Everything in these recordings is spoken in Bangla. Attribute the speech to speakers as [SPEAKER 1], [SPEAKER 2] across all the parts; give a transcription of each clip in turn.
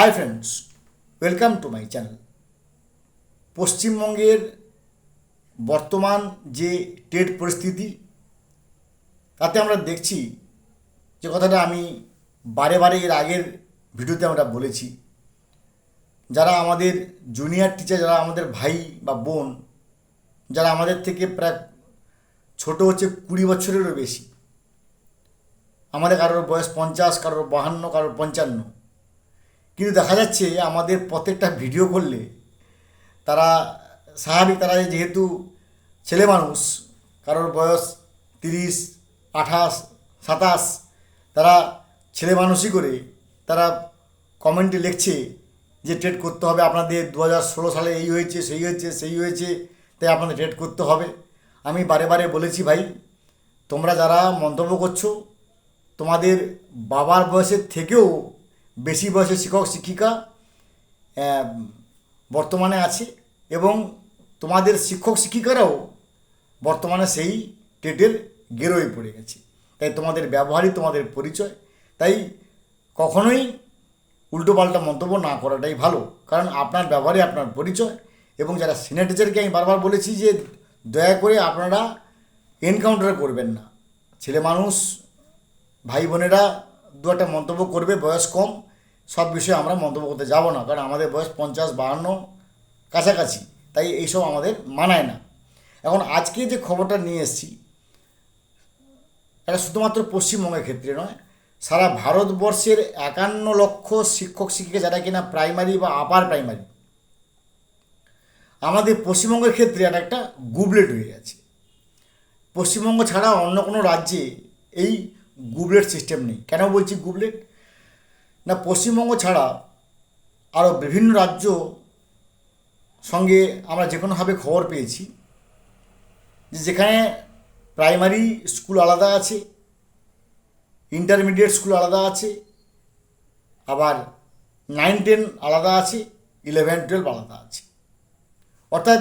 [SPEAKER 1] Hi friends welcome to my channel পশ্চিমবঙ্গের বর্তমান যে টেট পরিস্থিতি, তাতে আমরা দেখছি যে কথাটা আমি বারে বারে এর আগের ভিডিওতে আমরা বলেছি। যারা আমাদের জুনিয়র টিচার যারা আমাদের ভাই বা বোন, যারা আমাদের থেকে প্রায় ছোট হচ্ছে কুড়ি বছরেরও বেশি, আমাদের কারোর বয়স পঞ্চাশ, কারোর বাহান্ন, কারোর পঞ্চান্ন কিন্তু দেখা যাচ্ছে আমাদের প্রত্যেকটা ভিডিও করলে তারা স্বাভাবিক তারা যেহেতু ছেলে মানুষ, কারোর বয়স তিরিশ, আঠাশ, সাতাশ, তারা ছেলে মানুষই করে তারা কমেন্টে লিখছে যে ট্রেড করতে হবে, আপনাদের দু হাজার ষোলো সালে এই হয়েছে, সেই হয়েছে সেই হয়েছে, তাই আপনাদের ট্রেড করতে হবে। আমি বারে বারে বলেছি ভাই, তোমরা যারা মন্তব্য করছ, তোমাদের বাবার বয়সের থেকেও বেশি বয়সের শিক্ষক, শিক্ষিকা বর্তমানে আছে এবং তোমাদের শিক্ষক, শিক্ষিকারাও বর্তমানে সেই টেটের গেরোয় পড়ে গেছে। তাই তোমাদের ব্যবহারই তোমাদের পরিচয়। তাই কখনোই উল্টোপাল্টা মন্তব্য না করাটাই ভালো। কারণ আপনার ব্যবহারই আপনার পরিচয় এবং যারা সিনিয়র টিচারকে আমি বারবার বলেছি যে দয়া করে আপনারা এনকাউন্টার করবেন না। ছেলে মানুষ, ভাই বোনেরা দু একটা মন্তব্য করবে, বয়স কম, সব বিষয়ে আমরা মন্তব্য করতে যাব না, কারণ আমাদের বয়স পঞ্চাশ, বাহান্ন, কাছাকাছি, তাই এইসব আমাদের মানায় না। এখন আজকে যে খবরটা নিয়ে এসেছি, এটা শুধুমাত্র পশ্চিমবঙ্গের ক্ষেত্রে নয়, সারা ভারতবর্ষের একান্ন লক্ষ শিক্ষক, শিক্ষিকা যারা কিনা প্রাইমারি বা আপার প্রাইমারি, আমাদের পশ্চিমবঙ্গের ক্ষেত্রে এটা একটা গুবলেট হয়ে গেছে। পশ্চিমবঙ্গ ছাড়া অন্য কোনো রাজ্যে এই গুবলেট সিস্টেম নেই। কেন বলছি গুবলেট না, পশ্চিমবঙ্গ ছাড়া আরও বিভিন্ন রাজ্য সঙ্গে আমরা যে কোনোভাবে খবর পেয়েছি, যে যেখানে প্রাইমারি স্কুল আলাদা আছে ইন্টারমিডিয়েট স্কুল আলাদা আছে, আবার নাইন টেন আলাদা আছে ইলেভেন টুয়েলভ আলাদা আছে। অর্থাৎ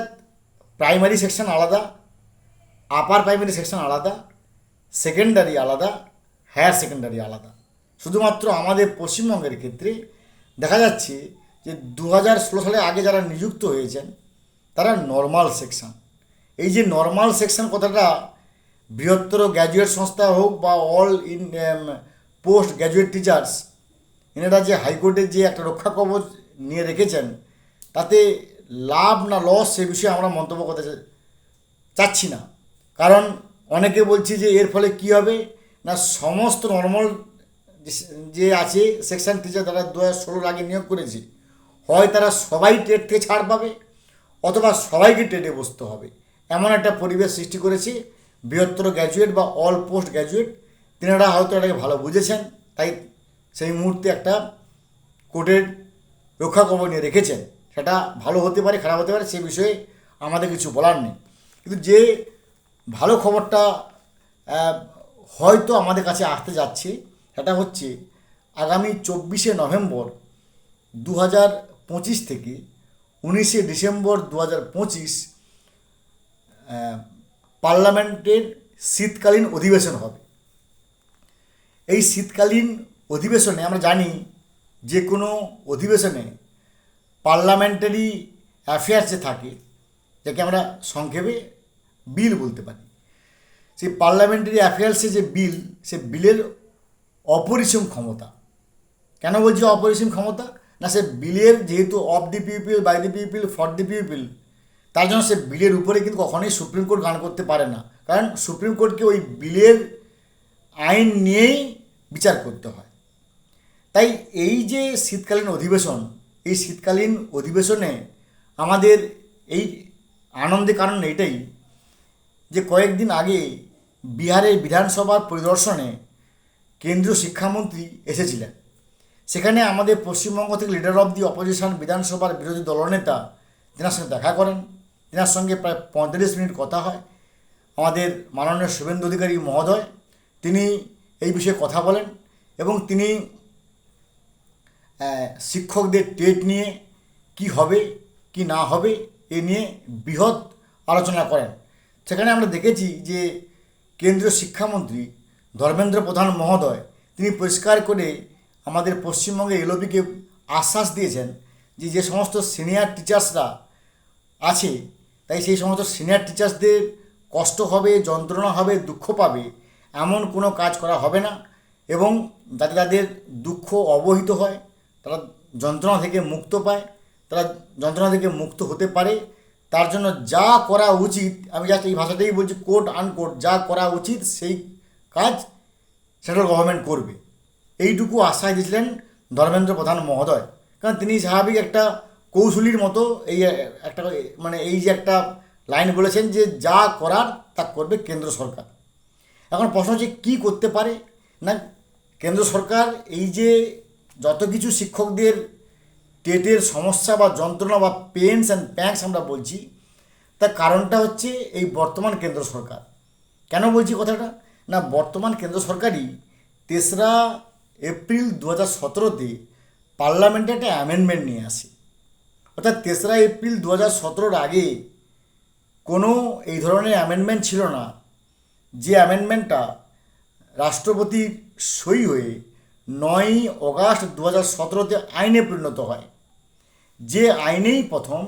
[SPEAKER 1] প্রাইমারি সেকশন আলাদা আপার প্রাইমারি সেকশন আলাদা সেকেন্ডারি আলাদা হায়ার সেকেন্ডারি আলাদা। শুধুমাত্র আমাদের পশ্চিমবঙ্গের ক্ষেত্রে দেখা যাচ্ছে যে দু হাজার ষোলো সালে আগে যারা নিযুক্ত হয়েছেন, তারা নর্মাল সেকশন এই যে নর্মাল সেকশন কথাটা বৃহত্তর গ্র্যাজুয়েট সংস্থা হোক বা all in post graduate teachers এনারা যে হাইকোর্টের যে একটা রক্ষা কবচ নিয়ে রেখেছেন, তাতে লাভ না লস সে বিষয়ে আমরা মন্তব্য করতে চাচ্ছি না। কারণ অনেকে বলছে যে এর ফলে কী হবে? না, সমস্ত নর্মাল যে আছে সেকশন টিচার তারা দু হাজার ষোলোর আগে নিয়োগ করেছে, হয় তারা সবাই টেট থেকে ছাড় পাবে, অথবা সবাইকে টেটে বসতে হবে। এমন একটা পরিবেশ সৃষ্টি করেছে, বৃহত্তর গ্র্যাজুয়েট বা অল পোস্ট গ্র্যাজুয়েট তিনারা হয়তো এটাকে ভালো বুঝেছেন, তাই সেই মুহূর্তে একটা কোর্টের রক্ষা কবর নিয়ে রেখেছেন। সেটা ভালো হতে পারে, খারাপ হতে পারে, সে বিষয়ে আমাদের কিছু বলার নেই। কিন্তু যে ভালো খবরটা হয়তো আমাদের কাছে আসতে যাচ্ছে। সেটা হচ্ছে আগামী চব্বিশে নভেম্বর দু হাজার পঁচিশ থেকে উনিশে ডিসেম্বর দু হাজার পঁচিশ পার্লামেন্টের শীতকালীন অধিবেশন হবে। এই শীতকালীন অধিবেশনে আমরা জানি যে কোনো অধিবেশনে পার্লামেন্টারি অ্যাফেয়ার্সে থাকে, যাকে আমরা সংক্ষেপে বিল বলতে পারি। সেই পার্লামেন্টারি অ্যাফেয়ার্সে যে বিল, সে বিলের অপরিসীম ক্ষমতা। কেন বলছি অপরিসীম ক্ষমতা? না, সে বিলের যেহেতু of the people by the people for the people তার জন্য সে বিলের উপরে কিন্তু কখনোই সুপ্রিম কোর্ট গান করতে পারে না। কারণ সুপ্রিম কোর্টকে ওই বিলের আইন নিয়েই বিচার করতে হয়। তাই এই যে শীতকালীন অধিবেশন, এই শীতকালীন অধিবেশনে আমাদের এই আনন্দের কারণ এটাই যে কয়েকদিন আগে বিহারের বিধানসভার পরিদর্শনে কেন্দ্রীয় শিক্ষামন্ত্রী এসেছিলেন। সেখানে আমাদের পশ্চিমবঙ্গ থেকে লিডার অফ দি অপোজিশন বিধানসভার বিরোধী দলনেতা তেনার সঙ্গে দেখা করেন। তেনার সঙ্গে প্রায় পঁয়তাল্লিশ মিনিট কথা হয়। আমাদের মাননীয় শুভেন্দু অধিকারী মহোদয়, তিনি এই বিষয়ে কথা বলেন এবং তিনি শিক্ষকদের টেট নিয়ে কি হবে, কি না হবে, এ নিয়ে বৃহৎ আলোচনা করেন। সেখানে আমরা দেখেছি যে কেন্দ্রীয় শিক্ষামন্ত্রী ধর্মেন্দ্র প্রধান মহোদয়, তিনি পরিষ্কার করে আমাদের পশ্চিমবঙ্গে এলওপিকে আশ্বাস দিয়েছেন যে যে সমস্ত সিনিয়র টিচার্সরা আছে, তাই সেই সমস্ত সিনিয়র টিচার্সদের কষ্ট হবে, যন্ত্রণা হবে, দুঃখ পাবে, এমন কোনো কাজ করা হবে না। এবং যাতে তাদের দুঃখ অবহিত হয়, তারা যন্ত্রণা থেকে মুক্ত পায়, তারা যন্ত্রণা থেকে মুক্ত হতে পারে তার জন্য যা করা উচিত, আমি জাস্ট এই ভাষাটাই বলছি কোট আনকোট যা করা উচিত, সেই কাজ সেন্ট্রাল গভর্নমেন্ট করবে। এইটুকু আশ্বাস দিয়েছিলেন ধর্মেন্দ্র প্রধান মহোদয়। কারণ তিনি স্বাভাবিক একটা কৌশলীর মতো এই, একটা মানে এই যে একটা লাইন বলেছেন যে যা করার তা করবে কেন্দ্র সরকার। এখন প্রশ্ন হচ্ছে কী করতে পারে? না, কেন্দ্র সরকার এই যে যত কিছু শিক্ষকদের টেটের সমস্যা বা যন্ত্রণা বা পেন্স অ্যান্ড প্যাংস আমরা বলছি, তার কারণটা হচ্ছে এই বর্তমান কেন্দ্র সরকার। কেন বলছি কথাটা? না, বর্তমান কেন্দ্র সরকারই তেসরা এপ্রিল দু হাজার সতেরোতে পার্লামেন্টে একটা অ্যামেন্ডমেন্ট নিয়ে আসে। অর্থাৎ তেসরা এপ্রিল দু হাজার সতেরোর আগে কোনো এই ধরনের অ্যামেন্ডমেন্ট ছিল না, যে অ্যামেন্ডমেন্টটা রাষ্ট্রপতির সই হয়ে নয়ই অগাস্ট দু হাজার সতেরোতে আইনে পরিণত হয়। যে আইনেই প্রথম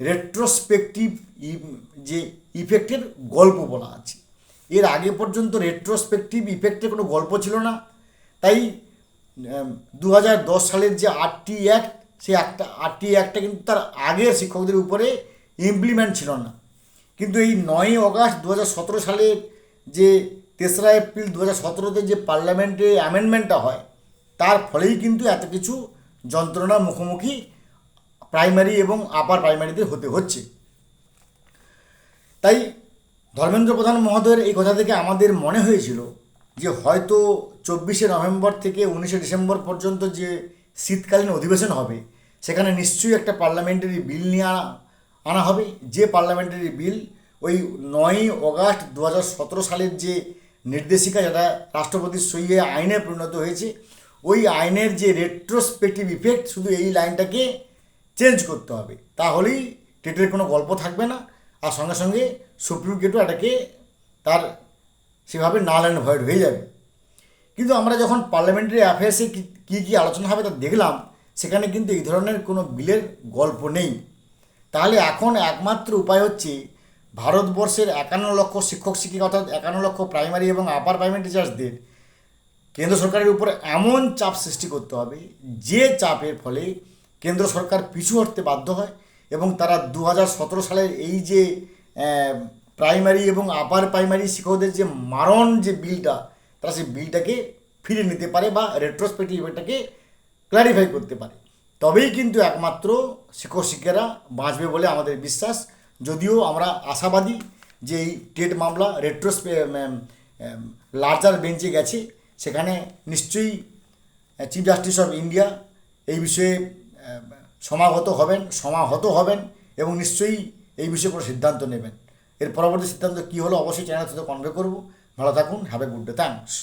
[SPEAKER 1] রেট্রোস্পেকটিভ যে ইফেক্টের গল্প বলা আছে। এর আগে পর্যন্ত রেট্রোস্পেকটিভ ইফেক্টের কোনো গল্প ছিল না। তাই দু হাজার দশ সালের যে আটটি অ্যাক্ট সেই একটা আটটি অ্যাক্টটা কিন্তু তার আগের শিক্ষকদের উপরে ইমপ্লিমেন্ট ছিল না। কিন্তু এই নয়ই অগাস্ট দু হাজার সতেরো সালের যে তেসরা এপ্রিল দু হাজার সতেরোতে যে পার্লামেন্টে অ্যামেন্ডমেন্টটা হয় তার ফলেই কিন্তু এত কিছু যন্ত্রণার মুখোমুখি প্রাইমারি এবং আপার প্রাইমারিদের হতে হচ্ছে। তাই ধর্মেন্দ্র প্রধান মহোদয়ের এই কথা থেকে আমাদের মনে হয়েছিল যে হয়তো চব্বিশে নভেম্বর থেকে উনিশে ডিসেম্বর পর্যন্ত যে শীতকালীন অধিবেশন হবে, সেখানে নিশ্চয়ই একটা পার্লামেন্টারি বিল নিয়ে আনা আনা হবে। যে পার্লামেন্টারি বিল ওই নয়ই অগাস্ট দু হাজার সতেরো সালের যে নির্দেশিকা, যেটা রাষ্ট্রপতির সইয়ে আইনে পরিণত হয়েছে ওই আইনের যে রেট্রোস্পেক্টিভ ইফেক্ট শুধু এই লাইনটাকে চেঞ্জ করতে হবে। তাহলেই টেটের কোনো গল্প থাকবে না। আর সঙ্গে সঙ্গে সুপ্রিম কোর্টও এটাকে তার সেভাবে নাল অ্যান্ড ভয়েড হয়ে যাবে। কিন্তু আমরা যখন পার্লামেন্টারি অ্যাফেয়ার্সে কী কী আলোচনা হবে তা দেখলাম, সেখানে কিন্তু এই ধরনের কোনো বিলের গল্প নেই। তাহলে এখন একমাত্র উপায় হচ্ছে ভারতবর্ষের একান্ন লক্ষ শিক্ষক শিক্ষিকা অর্থাৎ একান্ন লক্ষ প্রাইমারি এবং আপার প্রাইমারি টিচার্সদের কেন্দ্র সরকারের উপর এমন চাপ সৃষ্টি করতে হবে, যে চাপের ফলে কেন্দ্র সরকার পিছু হটতে বাধ্য হয় এবং তারা দু হাজার সতেরো সালের এই যে প্রাইমারি এবং আপার প্রাইমারি শিক্ষকদের যে মারণ যে বিলটা, তারা সেই বিলটাকে ফিরে নিতে পারে বা রেট্রোস্পেক্টিভ এটাকে ক্ল্যারিফাই করতে পারে। তবেই কিন্তু একমাত্র শিক্ষক শিক্ষিকারা বাঁচবে বলে আমাদের বিশ্বাস। যদিও আমরা আশাবাদী যে এই টেট মামলা রেট্রোস্পে লার্জার বেঞ্চে গেছে সেখানে নিশ্চয়ই চিফ জাস্টিস অফ ইন্ডিয়া এই বিষয়ে সমাগত হবেন, সমাহত হবেন এবং নিশ্চয়ই এই বিষয়ে কোনো সিদ্ধান্ত নেবেন। এর পরবর্তী সিদ্ধান্ত কী হলো অবশ্যই চ্যানেল সাথে কনভে করব। ভালো থাকুন have a good day thanks